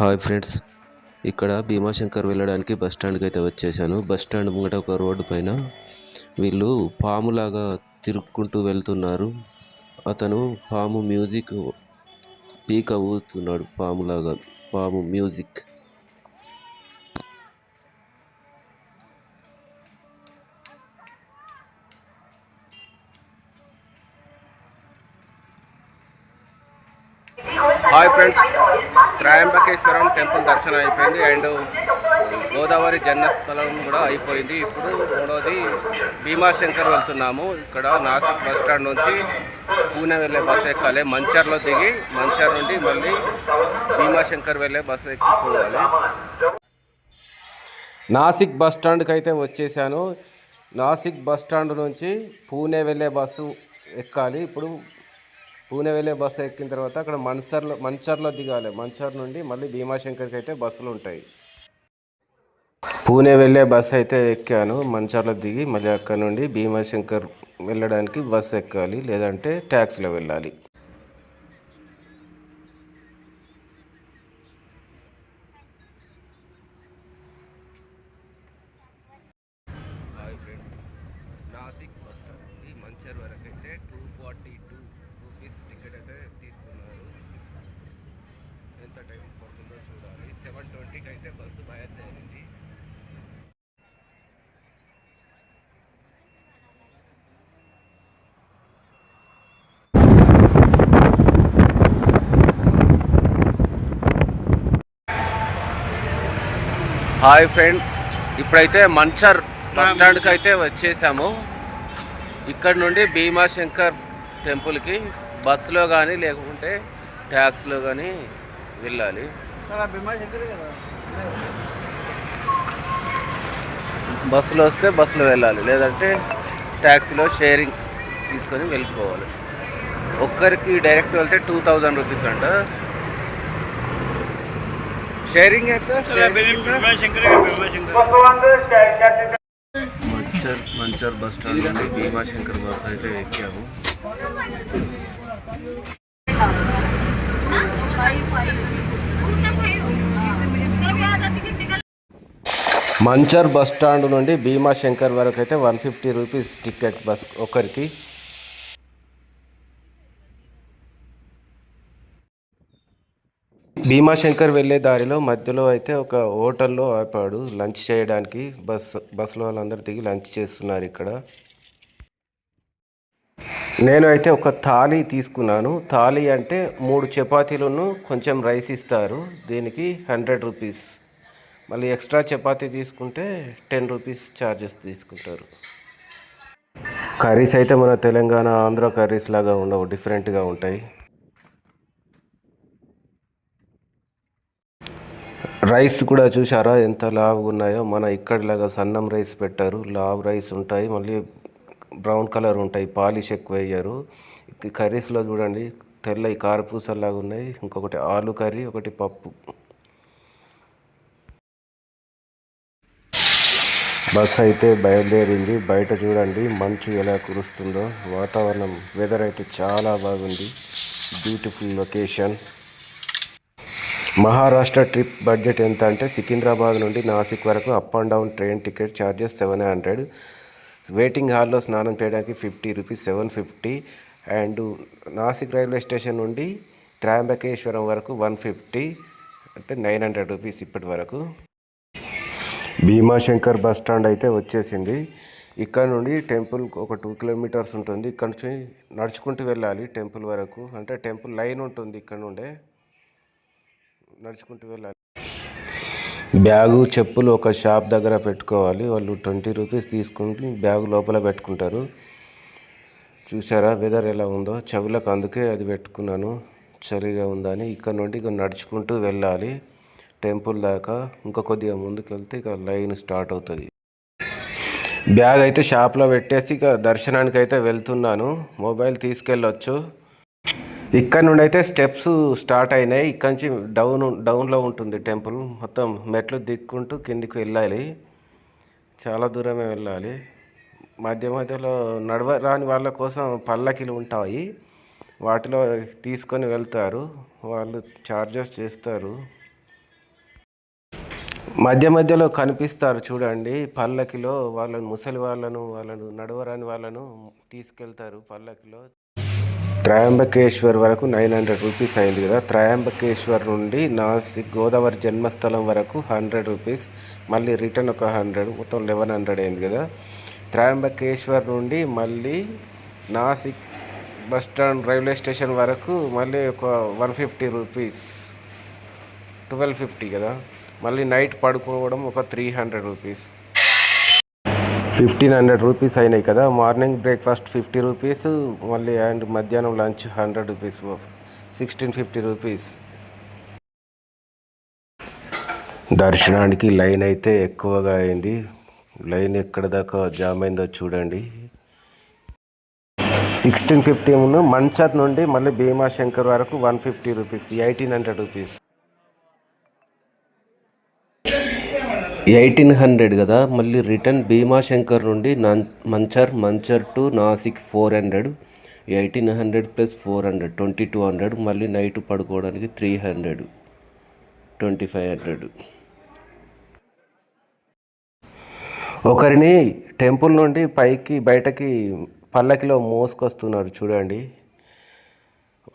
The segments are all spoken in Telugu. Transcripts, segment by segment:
Hi friends. ఇక్కడ భీమాశంకర్ వెళ్ళడానికి బస్ స్టాండ్కి అయితే వచ్చేసాను. బస్ స్టాండ్ ముంగట ఒక రోడ్డు పైన వీళ్ళు పాములాగా తిరుక్కుంటూ వెళ్తున్నారు. అతను పాము మ్యూజిక్ పీక్ అవుతున్నాడు. పాములాగా పాము music. Hi friends. Trimbakeshwaram temple దర్శనం అయిపోయింది. అండ్ గోదావరి జన్మస్థలం కూడా అయిపోయింది. ఇప్పుడు మూడోది భీమాశంకర్ వెళ్తున్నాము. ఇక్కడ నాసిక్ బస్ స్టాండ్ నుంచి పూణె వెళ్ళే బస్సు ఎక్కాలి. మంచర్లో దిగి మంచర్ నుండి మళ్ళీ భీమాశంకర్ వెళ్ళే బస్సు ఎక్కిపోవాలి. నాసిక్ బస్ స్టాండ్కి అయితే వచ్చేసాను. నాసిక్ బస్ స్టాండ్ నుంచి పూణె వెళ్ళే బస్సు ఎక్కాలి. ఇప్పుడు పూణె వెళ్ళే బస్సు ఎక్కిన తర్వాత అక్కడ మన్సర్లో మంచర్లో దిగాలి. మంచర్ నుండి మళ్ళీ భీమాశంకర్కి అయితే బస్సులు ఉంటాయి. పూణే వెళ్ళే బస్సు అయితే ఎక్కాను. మంచర్లో దిగి మళ్ళీ అక్కడ నుండి భీమాశంకర్ వెళ్ళడానికి బస్సు ఎక్కాలి. లేదంటే ట్యాక్సీలో వెళ్ళాలి. నాసిక్ బస్ మంచర్ వరకు అయితే టూ ఫార్టీ టికెట్ అయితే తీసుకున్నారు. ఎంత టైం పడుతుందో చూడాలి. సెవెన్ ట్వంటీకి అయితే బస్సు బయలుదేరింది. హాయ్ ఫ్రెండ్ ఇప్పుడైతే మంచర్ బస్ స్టాండ్కి అయితే వచ్చేసాము. ఇక్కడ నుండి భీమాశంకర్ టెంపుల్కి బస్సులో కానీ లేకుంటే ట్యాక్సీలో కానీ వెళ్ళాలి. బస్సులో వస్తే బస్సులో వెళ్ళాలి. లేదంటే ట్యాక్సీలో షేరింగ్ తీసుకొని వెళ్ళిపోవాలి. ఒక్కరికి డైరెక్ట్ వెళ్తే టూ థౌజండ్ రూపీస్ అంట. షేరింగ్ అయితే మంచర్ మంచర్ బస్ స్టాండ్ నుండి భీమాశంకర్ బస్ అయితే ఎక్కాము. మంచర్ బస్ స్టాండ్ నుండి భీమాశంకర్ వరకు అయితే one fifty rupees ticket bus ఒకరికి భీమాశంకర్ వెళ్ళే దారిలో మధ్యలో అయితే ఒక హోటల్లో ఆపాడు. లంచ్ చేయడానికి బస్ బస్సులో వాళ్ళందరూ దిగి లంచ్ చేస్తున్నారు ఇక్కడ. నేను అయితే ఒక థాలీ తీసుకున్నాను. థాలీ అంటే మూడు చపాతీలను కొంచెం రైస్ ఇస్తారు. దీనికి హండ్రెడ్ రూపీస్. మళ్ళీ ఎక్స్ట్రా చపాతీ తీసుకుంటే టెన్ రూపీస్ ఛార్జెస్ తీసుకుంటారు. కర్రీస్ అయితే మన తెలంగాణ ఆంధ్ర కర్రీస్ లాగా ఉండవు. డిఫరెంట్గా ఉంటాయి. రైస్ కూడా చూసారా ఎంత లావుగా ఉన్నాయో. మన ఇక్కడిలాగా సన్నం రైస్ పెట్టారు. లావ్ రైస్ ఉంటాయి. మళ్ళీ బ్రౌన్ కలర్ ఉంటాయి పాలిష్ ఎక్కువ వేయరు కర్రీస్లో చూడండి తెల్లవి కారపూసలాగా ఉన్నాయి. ఇంకొకటి ఆలు కర్రీ ఒకటి పప్పు. బస్ అయితే బయలుదేరింది. బయట చూడండి మంచు ఎలా కురుస్తుందో. వాతావరణం వెదర్ అయితే చాలా బాగుంది. Beautiful location Maharashtra trip budget ఎంత అంటే సికింద్రాబాద్ నుండి నాసిక్ వరకు up and down train ticket charges seven hundred. Waiting హాల్లో స్నానం చేయడానికి fifty rupees seven fifty. And Nashik railway station నుండి త్రయంబకేశ్వరం వరకు వన్ ఫిఫ్టీ. అంటే నైన్ హండ్రెడ్ రూపీస్ ఇప్పటి వరకు. భీమాశంకర్ బస్ స్టాండ్ అయితే వచ్చేసింది. ఇక్కడ నుండి టెంపుల్ ఒక టూ కిలోమీటర్స్ ఉంటుంది. ఇక్కడ నుంచి నడుచుకుంటూ వెళ్ళాలి టెంపుల్ వరకు. అంటే టెంపుల్ లైన్ ఉంటుంది ఇక్కడ నుండే. నడుచుకుంటూ వెళ్ళాలి. బ్యాగు చెప్పులు ఒక షాప్ దగ్గర పెట్టుకోవాలి. వాళ్ళు ట్వంటీ రూపీస్ తీసుకుంటే బ్యాగు లోపల పెట్టుకుంటారు. చూసారా వెదర్ ఎలా ఉందో? చెవులకు అందుకే అది పెట్టుకున్నాను. చలిగా ఉందని ఇక్కడ నుండి ఇక నడుచుకుంటూ వెళ్ళాలి. టెంపుల్ దాకా ఇంకా కొద్దిగా ముందుకు వెళ్తే ఇక లైన్ స్టార్ట్ అవుతుంది. బ్యాగ్ అయితే షాప్లో పెట్టేసి ఇక దర్శనానికి అయితే వెళ్తున్నాను. మొబైల్ తీసుకెళ్ళొచ్చు. ఇక్కడ నుండి అయితే స్టెప్స్ స్టార్ట్ అయినాయి. ఇక్కడ నుంచి డౌన్ డౌన్లో ఉంటుంది టెంపుల్. మొత్తం మెట్లు దిక్కుంటూ కిందికి వెళ్ళాలి. చాలా దూరమే వెళ్ళాలి. మధ్య మధ్యలో నడవ రాని వాళ్ళ కోసం పల్లకిలు ఉంటాయి. వాటిలో తీసుకొని వెళ్తారు. వాళ్ళు చార్జెస్ చేస్తారు. మధ్య మధ్యలో కనిపిస్తారు చూడండి. పల్లకిలో వాళ్ళను ముసలి వాళ్ళను వాళ్ళను నడవరాని వాళ్ళను తీసుకెళ్తారు పల్లకిలో. త్రయంబకేశ్వర్ వరకు నైన్ హండ్రెడ్ రూపీస్ అయింది కదా. త్రయంబకేశ్వర్ నుండి నాసిక్ గోదావరి జన్మస్థలం వరకు హండ్రెడ్ రూపీస్ మళ్ళీ రిటర్న్ ఒక హండ్రెడ్ మొత్తం లెవెన్ హండ్రెడ్ అయింది కదా. త్రయంబకేశ్వర్ నుండి మళ్ళీ Nashik bus stand railway station వరకు మళ్ళీ ఒక one fifty rupees twelve fifty కదా. మళ్ళీ నైట్ పడుకోవడం ఒక three hundred rupees. Fifteen hundred rupees అయినాయి కదా. మార్నింగ్ బ్రేక్ఫాస్ట్ ఫిఫ్టీ రూపీస్ మళ్ళీ అండ్ మధ్యాహ్నం lunch hundred rupees. Sixteen fifty rupees. దర్శనానికి లైన్ అయితే ఎక్కువగా అయింది. లైన్ ఎక్కడ దాకా జామ్ అయిందో చూడండి. సిక్స్టీన్ ఫిఫ్టీ ఉన్న మన్సర్ నుండి మళ్ళీ భీమాశంకర్ వరకు one fifty rupees eighteen hundred rupees. Eighteen hundred కదా మళ్ళీ రిటర్న్ భీమాశంకర్ నుండి Manchar Manchar to Nashik four hundred eighteen hundred plus four hundred twenty two hundred మళ్ళీ నైట్ పడుకోవడానికి three hundred twenty five hundred. ఒకరిని టెంపుల్ నుండి పైకి బయటకి పల్లకిలో మోసుకొస్తున్నారు చూడండి.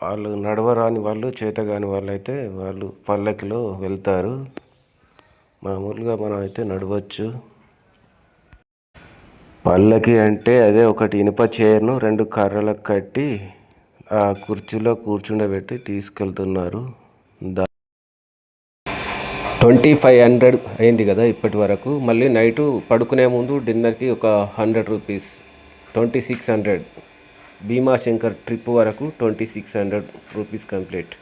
వాళ్ళు నడవరాని వాళ్ళు చేతగాని వాళ్ళు అయితే వాళ్ళు పల్లకిలో వెళ్తారు. మామూలుగా మనం అయితే నడవచ్చు. పల్లకి అంటే అదే ఒకటి ఇనుప చైర్ను రెండు కర్రలకు కట్టి ఆ కుర్చీలో కూర్చుండబెట్టి తీసుకెళ్తున్నారు. దా ట్వంటీ ఫైవ్ హండ్రెడ్ అయింది కదా ఇప్పటి వరకు. మళ్ళీ నైటు పడుకునే ముందు డిన్నర్కి ఒక hundred rupees twenty six hundred. Bhimashankar trip వరకు twenty six hundred rupees complete.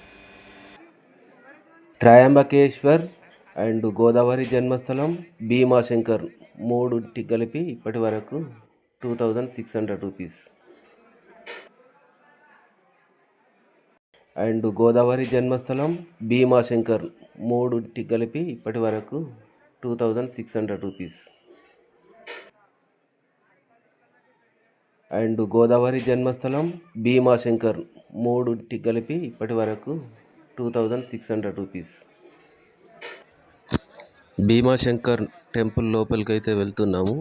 Trimbakeshwar and Godavari జన్మస్థలం భీమాశంకర్ మూడుటి కలిపి ఇప్పటి వరకు two thousand six hundred rupees. And Godavari జన్మస్థలం భీమాశంకర్ మూడుటి కలిపి ఇప్పటి వరకు two thousand six hundred rupees. And Godavari జన్మస్థలం భీమాశంకర్ మూడుటి కలిపి ఇప్పటి వరకు two thousand six hundred rupees. Bhimashankar temple లోపలికి అయితే వెళ్తున్నాము.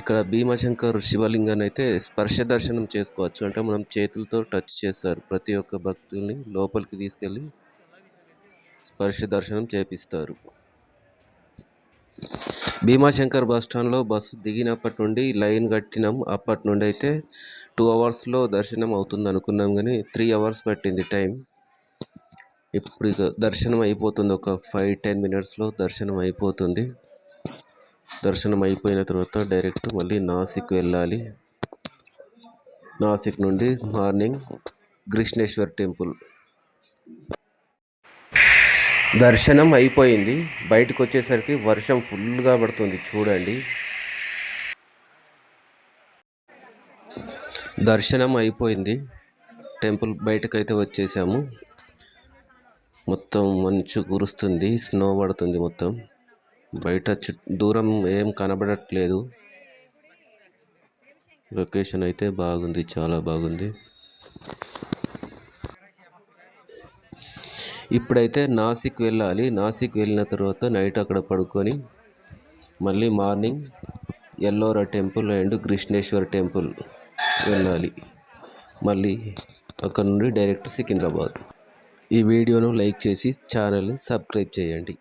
ఇక్కడ భీమాశంకర్ శివలింగాన్ని అయితే స్పర్శ దర్శనం చేసుకోవచ్చు. అంటే మనం చేతులతో టచ్ చేస్తారు. ప్రతి ఒక్క భక్తుల్ని లోపలికి తీసుకెళ్ళి స్పర్శ దర్శనం చేపిస్తారు. భీమాశంకర్ బస్ స్టాండ్లో బస్సు దిగినప్పటి నుండి లైన్ కట్టినాం. అప్పటి నుండి అయితే టూ అవర్స్లో దర్శనం అవుతుంది అనుకున్నాం కానీ త్రీ అవర్స్ పట్టింది టైం. ఇప్పుడు దర్శనం అయిపోతుంది. ఒక ఫైవ్ టెన్ మినిట్స్లో దర్శనం అయిపోతుంది. దర్శనం అయిపోయిన తర్వాత డైరెక్ట్ మళ్ళీ నాసిక్ వెళ్ళాలి. నాసిక్ నుండి మార్నింగ్ కృష్ణేశ్వర్ టెంపుల్. దర్శనం అయిపోయింది. బయటకు వచ్చేసరికి వర్షం ఫుల్గా పడుతుంది. చూడండి. దర్శనం అయిపోయింది. టెంపుల్ బయటకైతే వచ్చేసాము. మొత్తం మంచు కురుస్తుంది స్నో పడుతుంది మొత్తం. బయట చు దూరం ఏం కనబడట్లేదు. లొకేషన్ అయితే బాగుంది చాలా బాగుంది. ఇప్పుడైతే నాసిక్ వెళ్ళాలి. నాసిక్ వెళ్ళిన తర్వాత నైట్ అక్కడ పడుకొని మళ్ళీ morning Ellora temple and Krishneshwara temple వెళ్ళాలి. మళ్ళీ అక్కడ నుండి డైరెక్ట్ సికింద్రాబాద్. ఈ వీడియోను లైక్ చేసి ఛానల్ని సబ్స్క్రైబ్ చేయండి.